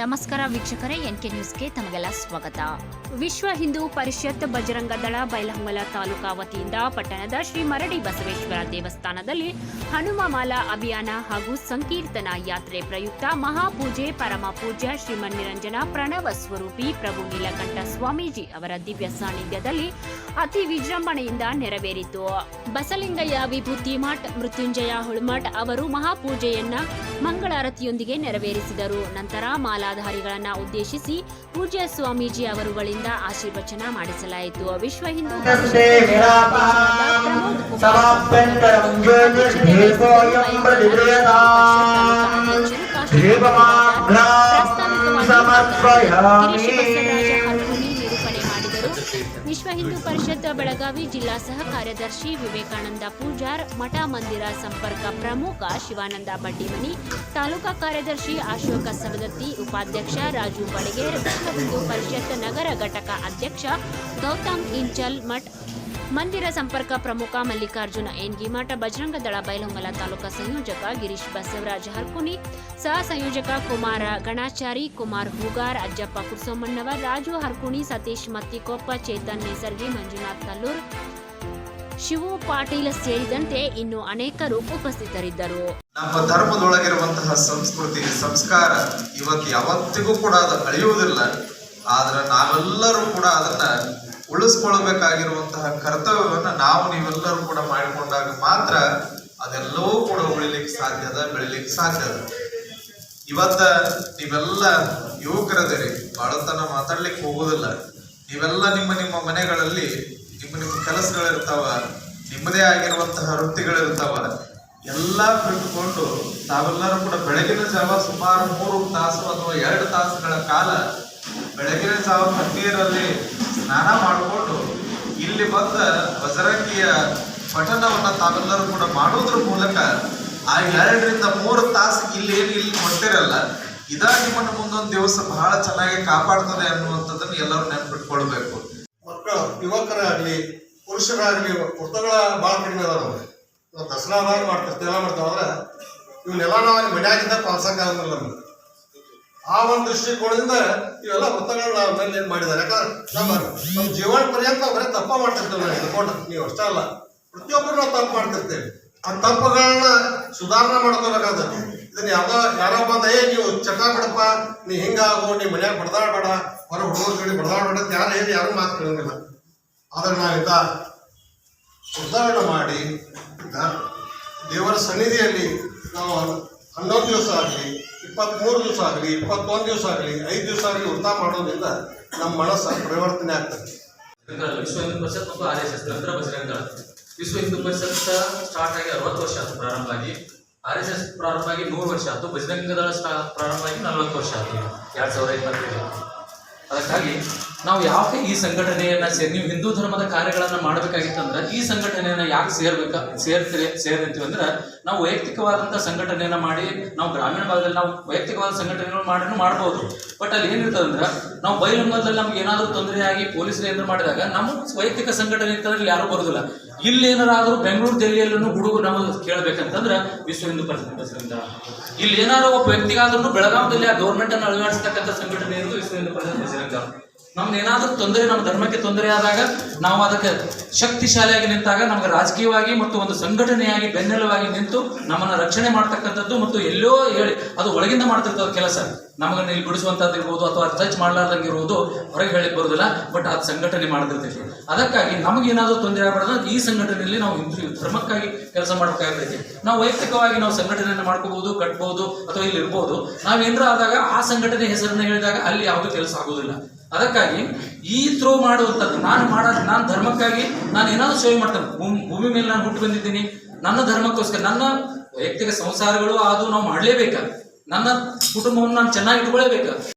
ನಮಸ್ಕಾರ ವೀಕ್ಷಕರೇ, ಎನ್ಕೆ ನ್ಯೂಸ್ಗೆ ತಮಗೆಲ್ಲ ಸ್ವಾಗತ. ವಿಶ್ವ ಹಿಂದೂ ಪರಿಷತ್ ಬಜರಂಗ ದಳ ಬೈಲಹೊಂಗಲ ತಾಲೂಕಾ ವತಿಯಿಂದ ಪಟ್ಟಣದ ಶ್ರೀ ಮರಡಿ ಬಸವೇಶ್ವರ ದೇವಸ್ಥಾನದಲ್ಲಿ ಹನುಮಮಾಲಾ ಅಭಿಯಾನ ಹಾಗೂ ಸಂಕೀರ್ತನ ಯಾತ್ರೆ ಪ್ರಯುಕ್ತ ಮಹಾಪೂಜೆ, ಪರಮ ಪೂಜ್ಯ ಶ್ರೀಮನ್ನಿರಂಜನ, ಪ್ರಣವ ಸ್ವರೂಪಿ ಪ್ರಭು ನೀಲಕಂಠ ಸ್ವಾಮೀಜಿ ಅವರ ದಿವ್ಯ ಸಾನ್ನಿಧ್ಯದಲ್ಲಿ ಅತಿ ವಿಜೃಂಭಣೆಯಿಂದ ನೆರವೇರಿತು. ಬಸಲಿಂಗಯ್ಯ ವಿಭೂತಿ ಮಠ್, ಮೃತ್ಯುಂಜಯ ಹುಳ್ಮಠ್ ಅವರು ಮಹಾಪೂಜೆಯನ್ನ ಮಂಗಳಾರತಿಯೊಂದಿಗೆ ನೆರವೇರಿಸಿದರು. ನಂತರ ಪೀಠಾಧಾರಿಗಳನ್ನ ಉದ್ದೇಶಿಸಿ ಪೂಜ್ಯ ಸ್ವಾಮೀಜಿ ಅವರುಗಳಿಂದ ಆಶೀರ್ವಚನ ಮಾಡಿಸಲಾಯಿತು. ವಿಶ್ವ ಹಿಂದೂ ಪ್ರಮುಖ ವಿಶ್ವ ಹಿಂದೂ ಪರಿಷತ್ ಬೆಳಗಾವಿ ಜಿಲ್ಲಾ ಸಹ ಕಾರ್ಯದರ್ಶಿ ವಿವೇಕಾನಂದ ಪೂಜಾರ್, ಮಠ ಮಂದಿರ ಸಂಪರ್ಕ ಪ್ರಮುಖ ಶಿವಾನಂದ ಬಡ್ಡಿಮನಿ ತಾಲೂಕಾ ಕಾರ್ಯದರ್ಶಿ ಅಶೋಕ ಸವದತ್ತಿ, ಉಪಾಧ್ಯಕ್ಷ ರಾಜು ಬಡಗೇರ್ ವಿಶ್ವ ಹಿಂದೂ ಪರಿಷತ್ ನಗರ ಘಟಕ ಅಧ್ಯಕ್ಷ ಗೌತಮ್ ಇಂಚಲ್ ಮಠ್ ಮಂದಿರ ಸಂಪರ್ಕ ಪ್ರಮುಖ ಮಲ್ಲಿಕಾರ್ಜುನ ಎನ್ಗಿಮಠ ಬಜರಂಗ ದಳ ಬೈಲಹೊಂಗಲ ತಾಲೂಕಾ ಸಂಯೋಜಕ ಗಿರೀಶ್ ಬಸವರಾಜ ಹರ್ಕುನಿ ಸಹ ಸಂಯೋಜಕ ಕುಮಾರ ಗಣಾಚಾರಿ, ಕುಮಾರ್ ಹೂಗಾರ್, ಅಜ್ಜಪ್ಪ ಕುರ್ಸೋಮಣ್ಣವ ರಾಜು ಹರ್ಕುಣಿ, ಸತೀಶ್ ಮತ್ತಿಕೊಪ್ಪ, ಚೇತನ್ ನೇಸರ್ಗಿ ಮಂಜುನಾಥ್ ಕಲ್ಲೂರ್, ಶಿವು ಪಾಟೀಲ್ ಸೇರಿದಂತೆ ಇನ್ನು ಅನೇಕರು ಉಪಸ್ಥಿತರಿದ್ದರು. ನಮ್ಮ ಧರ್ಮದೊಳಗಿರುವಂತಹ ಸಂಸ್ಕೃತಿ, ಸಂಸ್ಕಾರ ಇವತ್ತು ಯಾವತ್ತಿಗೂ ಕೂಡ ಅದು ಅಳಿಯುವುದಿಲ್ಲ. ಆದ್ರೆ ನಾವೆಲ್ಲರೂ ಕೂಡ ಅದನ್ನ ಉಳಿಸ್ಕೊಳ್ಬೇಕಾಗಿರುವಂತಹ ಕರ್ತವ್ಯವನ್ನ ನಾವು ನೀವೆಲ್ಲರೂ ಕೂಡ ಮಾಡಿಕೊಂಡಾಗ ಮಾತ್ರ ಅದೆಲ್ಲವೂ ಕೂಡ ಉಳಿಲಿಕ್ಕೆ ಸಾಧ್ಯ ಅದ, ಬೆಳಿಲಿಕ್ಕೆ ಅದ. ಇವತ್ತ ನೀವೆಲ್ಲ ಯುವಕರದಿರಿ, ಬಾಳತನ ಮಾತಾಡ್ಲಿಕ್ಕೆ ಹೋಗುದಿಲ್ಲ. ನೀವೆಲ್ಲ ನಿಮ್ಮ ನಿಮ್ಮ ಮನೆಗಳಲ್ಲಿ, ನಿಮ್ಮ ನಿಮ್ಮ ಕೆಲಸಗಳಿರ್ತಾವ, ನಿಮ್ಮದೇ ಆಗಿರುವಂತಹ ವೃತ್ತಿಗಳಿರ್ತಾವ, ಎಲ್ಲ ಬಿಟ್ಟುಕೊಂಡು ತಾವೆಲ್ಲರೂ ಕೂಡ ಬೆಳಗಿನ ಜಾವ ಸುಮಾರು ಮೂರು ತಾಸು ಅಥವಾ ಎರಡು ತಾಸುಗಳ ಕಾಲ ಬೆಳಗಿನ ಜಾವ ತಣ್ಣೀರಲ್ಲಿ ಸ್ನಾನ ಮಾಡಿಕೊಂಡು ಇಲ್ಲಿ ಬಂದ ಬಜರಂಗಿಯ ಪಠನವನ್ನು ತಾವೆಲ್ಲರೂ ಕೂಡ ಮಾಡೋದ್ರ ಮೂಲಕ ಆ ಎರಡರಿಂದ ಮೂರು ತಾಸು ಇಲ್ಲಿ ಏನು ಇಲ್ಲಿ ಕೊಟ್ಟಿರಲ್ಲ, ಇದಾ ನಿಮ್ಮನ್ನು ಮುಂದೊಂದು ದಿವಸ ಬಹಳ ಚೆನ್ನಾಗಿ ಕಾಪಾಡ್ತದೆ ಅನ್ನುವಂಥದ್ದನ್ನು ಎಲ್ಲರೂ ನೆನ್ಪಿಟ್ಕೊಳ್ಬೇಕು. ಮಕ್ಕಳು, ಯುವಕರಾಗಲಿ, ಪುರುಷರಾಗಲಿ ಪುಸ್ತಕಗಳ ಭಾಳ ಕಡಿಮೆ ಅದಾವ ದಸರಾ ಮಾಡ್ತಾರೆ ಮಾಡ್ತಾರೆ ಇವನ್ನೆಲ್ಲ ನಾವು ಅಲ್ಲಿ ಪಾಲ್ಸಕ್ಕಾಗಲ್ಲ ನಮ್ಗೆ. ಆ ಒಂದು ದೃಷ್ಟಿಕೋನದಿಂದ ಇವೆಲ್ಲ ವೃತ್ತಗಳು ನಾವು ಮೇಲೆ ಏನ್ ಮಾಡಿದ್ದಾರೆ? ಯಾಕಂದ್ರೆ ನಮ್ಮ ನಮ್ಮ ಜೀವನ ಪರ್ಯಂತ ಬರೀ ತಪ್ಪ ಮಾಡ್ತಿರ್ತೇವೆ ನಾವು ಹಿಡ್ಕೊಂಡು ನೀವು ಅಷ್ಟೇ ಅಲ್ಲ, ಪ್ರತಿಯೊಬ್ಬರು ನಾವು ತಪ್ಪು ಮಾಡ್ತಿರ್ತೇವೆ. ಆ ತಪ್ಪುಗಳನ್ನ ಸುಧಾರಣೆ ಮಾಡ್ಕೋಬೇಕಾದ್ರೆ ಇದನ್ನ ಯಾವ್ದೋ ಯಾರೋ ಬಂದ, ಏ, ನೀವು ಚಟ ಬಿಡಪ್ಪ ನೀ ಹಿಂಗಾಗು, ನೀ ಮನ್ಯಾಗ ಬಡದಾಡಬೇಡ, ಹೊರ ಹುಡುಗರ ಕಡೆ ಬಡದಾಡಬೇಡ ಯಾರು ಹೇಳಿ ಯಾರು ಮಾತು ಕೇಳಂಗಿಲ್ಲ. ಆದ್ರೆ ನಾವಿದ್ದ ಸುಧಾರಣೆ ಮಾಡಿ ದೇವರ ಸನ್ನಿಧಿಯಲ್ಲಿ ನಾವು ಹನ್ನೊಂದು ದಿವಸ ಆಗಲಿ ಇಪ್ಪತ್ತ್ಮೂರು ದಿವಸ ಆಗಲಿ, ಇಪ್ಪತ್ತೊಂದು ದಿವಸ ಆಗಲಿ, ಐದು ದಿವಸ ಆಗಲಿ ವೃತ್ತ ಮಾಡೋದ್ರಿಂದ ನಮ್ಮ ಮನಸ್ಸು ಪರಿವರ್ತನೆ ಆಗ್ತದೆ. ವಿಶ್ವ ಹಿಂದೂ ಪರಿಷತ್ ಮತ್ತು ಆರ್ ಎಸ್ ಎಸ್ ನಂತರ ಬಜರಂಗ. ವಿಶ್ವ ಹಿಂದೂ ಪರಿಷತ್ ಸ್ಟಾರ್ಟ್ ಆಗಿ ಅರವತ್ತು ವರ್ಷ ಆಯ್ತು ಪ್ರಾರಂಭ ಆಗಿ. ಆರ್ ಎಸ್ ಎಸ್ ಪ್ರಾರಂಭ ಆಗಿ ನೂರು ವರ್ಷ ಆಯ್ತು. ಬಜರಂಗ ದಳ ಪ್ರಾರಂಭ ಆಗಿ ನಲವತ್ತು ವರ್ಷ ಆಯ್ತು. ಎರಡು ಸಾವಿರದ ಇಪ್ಪತ್ತೈದು. ಅದಕ್ಕಾಗಿ ನಾವು ಯಾಕೆ ಈ ಸಂಘಟನೆಯನ್ನ ಸೇರಿ, ನೀವು ಹಿಂದೂ ಧರ್ಮದ ಕಾರ್ಯಗಳನ್ನ ಮಾಡಬೇಕಾಗಿತ್ತಂದ್ರೆ ಈ ಸಂಘಟನೆಯನ್ನ ಯಾಕೆ ಸೇರ್ಬೇಕ, ಸೇರ್ತೀರಿ ಸೇರಿರ್ತೀವಿ ಅಂದ್ರೆ ನಾವು ವೈಯಕ್ತಿಕವಾದಂಥ ಸಂಘಟನೆಯನ್ನ ಮಾಡಿ, ನಾವು ಗ್ರಾಮೀಣ ಭಾಗದಲ್ಲಿ ನಾವು ವೈಯಕ್ತಿಕವಾದ ಸಂಘಟನೆಗಳು ಮಾಡಿನೂ ಮಾಡ್ಬೋದು. ಬಟ್ ಅಲ್ಲಿ ಏನಿರ್ತದೆ ಅಂದ್ರೆ ನಾವು ಬೈಲಂಗದಲ್ಲಿ ನಮ್ಗೆ ಏನಾದರೂ ತೊಂದರೆ ಆಗಿ ಪೊಲೀಸರು ಏನಾದ್ರು ಮಾಡಿದಾಗ ನಮ್ಮ ವೈಯಕ್ತಿಕ ಸಂಘಟನೆ ಇರ್ತದೆ ಅಲ್ಲಿ ಯಾರೂ ಬರೋದಿಲ್ಲ. ಇಲ್ಲಿ ಏನಾರಾದ್ರೂ ಬೆಂಗಳೂರು ದೆಹಲಿಯಲ್ಲೂ ಹುಡುಗರು ನಾವು ಕೇಳಬೇಕಂತಂದ್ರೆ ವಿಶ್ವ ಹಿಂದೂ ಪರಿಷತ್ ಸಂಘ ಇಲ್ಲಿ ಏನಾದ್ರು ಒಬ್ಬ ವ್ಯಕ್ತಿಗಾದ್ರೂ ಬೆಳಗಾವಿಯಲ್ಲಿ ಆ ಗೌರ್ಮೆಂಟ್ ಅನ್ನು ಅಳವಡಿಸ್ತಕ್ಕಂಥ ಸಂಘಟನೆ ಇರೋದು ವಿಶ್ವ ಹಿಂದೂ ಪರಿಷತ್ ಬಸರಿಂದ ನಮ್ಗೆ ಏನಾದರೂ ತೊಂದರೆ, ನಮ್ಮ ಧರ್ಮಕ್ಕೆ ತೊಂದರೆ ಆದಾಗ ನಾವು ಅದಕ್ಕೆ ಶಕ್ತಿಶಾಲಿಯಾಗಿ ನಿಂತಾಗ ನಮ್ಗೆ ರಾಜಕೀಯವಾಗಿ ಮತ್ತು ಒಂದು ಸಂಘಟನೆಯಾಗಿ ಬೆನ್ನೆಲುವಾಗಿ ನಿಂತು ನಮ್ಮನ್ನ ರಕ್ಷಣೆ ಮಾಡ್ತಕ್ಕಂಥದ್ದು ಮತ್ತು ಎಲ್ಲೋ ಹೇಳಿ ಅದು ಒಳಗಿಂದ ಮಾಡ್ತಿರ್ತದ ಕೆಲಸ. ನಮಗನ್ನ ಇಲ್ಲಿ ಬಿಡಿಸುವಂಥದ್ದು ಇರ್ಬೋದು ಅಥವಾ ಟಚ್ ಮಾಡಲಾರ್ದಂಗೆ ಇರುವುದು ಹೊರಗೆ ಹೇಳಿಕ್ ಬರೋದಿಲ್ಲ, ಬಟ್ ಅದು ಸಂಘಟನೆ ಮಾಡ್ತಿರ್ತೈತಿ. ಅದಕ್ಕಾಗಿ ನಮಗೇನಾದರೂ ತೊಂದರೆ ಆಗಬಾರ್ದು ಈ ಸಂಘಟನೆಯಲ್ಲಿ ನಾವು ಧರ್ಮಕ್ಕಾಗಿ ಕೆಲಸ ಮಾಡಬೇಕಾಗಿರ್ತೈತಿ ನಾವು ವೈಯಕ್ತಿಕವಾಗಿ ನಾವು ಸಂಘಟನೆಯನ್ನು ಮಾಡ್ಕೋಬಹುದು ಕಟ್ಬೋದು ಅಥವಾ ಇಲ್ಲಿ ಇರ್ಬೋದು ನಾವೇನರ ಆದಾಗ ಆ ಸಂಘಟನೆ ಹೆಸರನ್ನ ಹೇಳಿದಾಗ ಅಲ್ಲಿ ಯಾವುದೂ ಕೆಲಸ ಆಗೋದಿಲ್ಲ. ಅದಕ್ಕಾಗಿ ಈ ಥ್ರೋ ಮಾಡುವಂಥದ್ದು, ನಾನು ಮಾಡ, ನಾನು ಧರ್ಮಕ್ಕಾಗಿ ನಾನು ಏನಾದರೂ ಸೇವೆ ಮಾಡ್ತೇನೆ. ಭೂಮಿ ಭೂಮಿ ಮೇಲೆ ನಾನು ಹುಟ್ಟು ಬಂದಿದ್ದೀನಿ. ನನ್ನ ಧರ್ಮಕ್ಕೋಸ್ಕರ, ನನ್ನ ವೈಯಕ್ತಿಕ ಸಂಸಾರಗಳು ಅದು ನಾವು ಮಾಡಲೇಬೇಕಾ? ನನ್ನ ಕುಟುಂಬವನ್ನು ನಾನು ಚೆನ್ನಾಗಿ ಇಟ್ಕೊಳ್ಳೇಬೇಕಾ